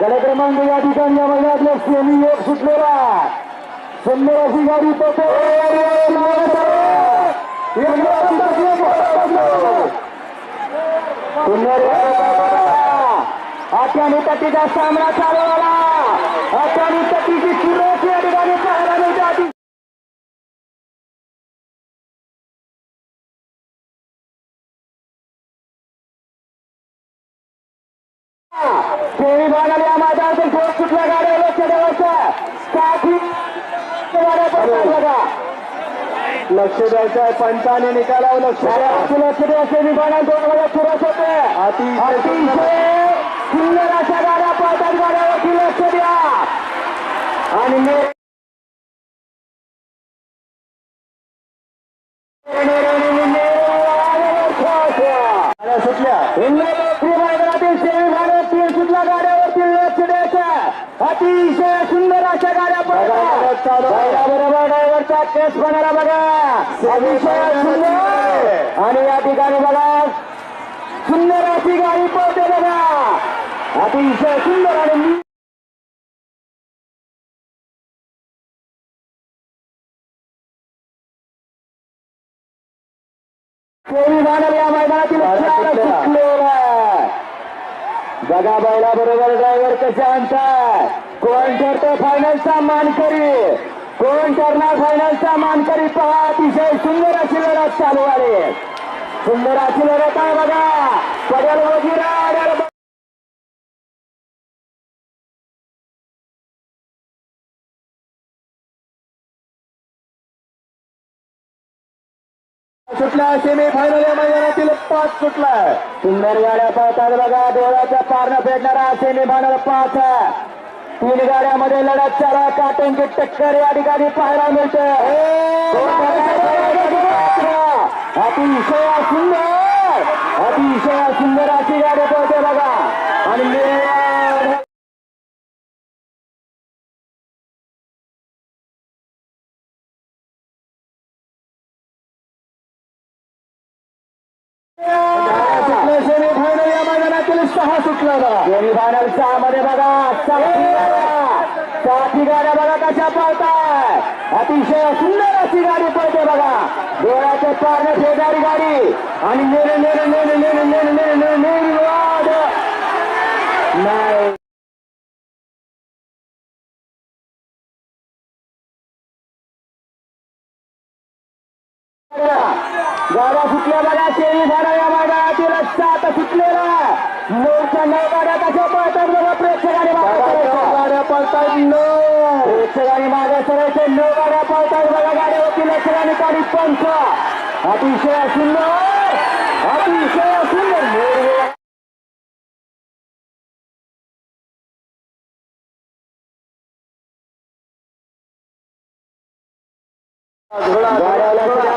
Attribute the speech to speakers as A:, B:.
A: गड क्रमांक या ठिकाणी महिन्यातले सेमी एक सुटलेला संध्याची गाडी अचानक तटीचा सामना चालवला अचानक तटीची सुरेश भागाला या मैदानातून पोहोच कुठल्या गाड्या लक्ष द्यायचं साठी बघा लक्ष द्यायचं आहे पंचाने निकालावर लक्ष द्या. लक्ष द्या सेमी फायनल दोन वेळा सुरत होते अतिशय सुंदर अशा गाड्या पळतात गाड्यावरती लक्ष द्या। आणि अतिशय सुंदर अशा गाड्या बरोबर ड्रायव्हरचा केस बनायला बघा. अतिशय सुंदर. आणि या ठिकाणी बघा सुंदर अशी गाडी पळते बघा. अतिशय सुंदर आणि या मैदानातील बघा बैला बरोबर ड्रायव्हर कसे आणतात? कोण ठरतो फायनलचा मानकरी? कोण ठरणार फायनलचा मानकरी? पहा अतिशय सुंदर अशी लढत चालू आहे. सुंदर अशी लढत आहे बघा. पडेल वगैरे सुटला सेमी फायनल या मैदानातील पाच सुटला सुंदर गाड्या पळतात बघा डोळ्याच्या पारणं फेडणारा सेमी फायनल पाच आहे. तीन गाड्यामध्ये लढत चालू काटोंची टक्कर या ठिकाणी पाहायला मिळते. अतिशय सुंदर अतिशय सुंदर अशी गाडी पळते बघा. आणि सेमी या मैदानातील सहा सुटला बघा सेमी फायनल सहा मध्ये बघा साथी गाड्या बघा कशा पळताय. अतिशय सुंदर अशी गाडी पळते बघा. डोळ्याचे पारणे शेजारी गाडी. आणि नेरे नेरे नेरे नेरे नेरे नेरे नेरे नेरे वाद. नाही. गाड्या सुटल्या बघा सेमी अतिशय सुंदर अतिशय सुंदर निर्भय.